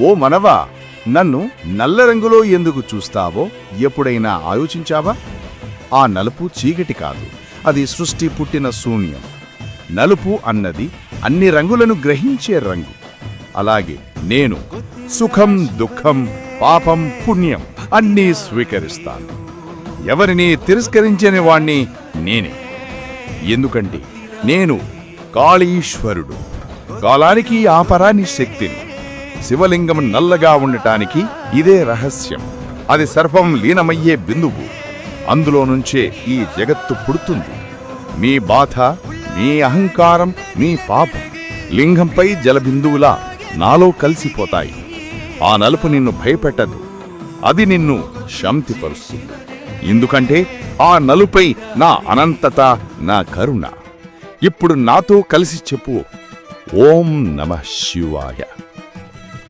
ఓ మనవా నన్ను నల్ల రంగులో ఎందుకు చూస్తావో ఎప్పుడైనా ఆలోచించావా? ఆ నలుపు చీకటి కాదు అది సృష్టి పుట్టిన శూన్యం. నలుపు అన్నది అన్ని రంగులను గ్రహించే రంగు. అలాగే నేను సుఖం దుఃఖం పాపం పుణ్యం అన్నీ స్వీకరిస్తాను. ఎవరిని తిరస్కరించని వాణ్ణి నేనే. ఎందుకంటే నేను కాళీశ్వరుడు. కాలానికి ఆపరాని శక్తిని శివలింగం నల్లగా ఉండటానికి ఇదే రహస్యం. అది సర్వం లీనమయ్యే బిందువు. అందులో నుంచే ఈ జగత్తు పుడుతుంది. మీ బాధ మీ అహంకారం మీ పాపం లింగంపై జలబిందువులా నాలో కలిసిపోతాయి. ఆ నలుపు నిన్ను భయపెట్టదు. అది నిన్ను శాంతిపరుస్తుంది. ఎందుకంటే ఆ నలుపై నా అనంతత నా కరుణ. ఇప్పుడు నాతో కలిసి చెప్పు. ఓం నమ శివాయ.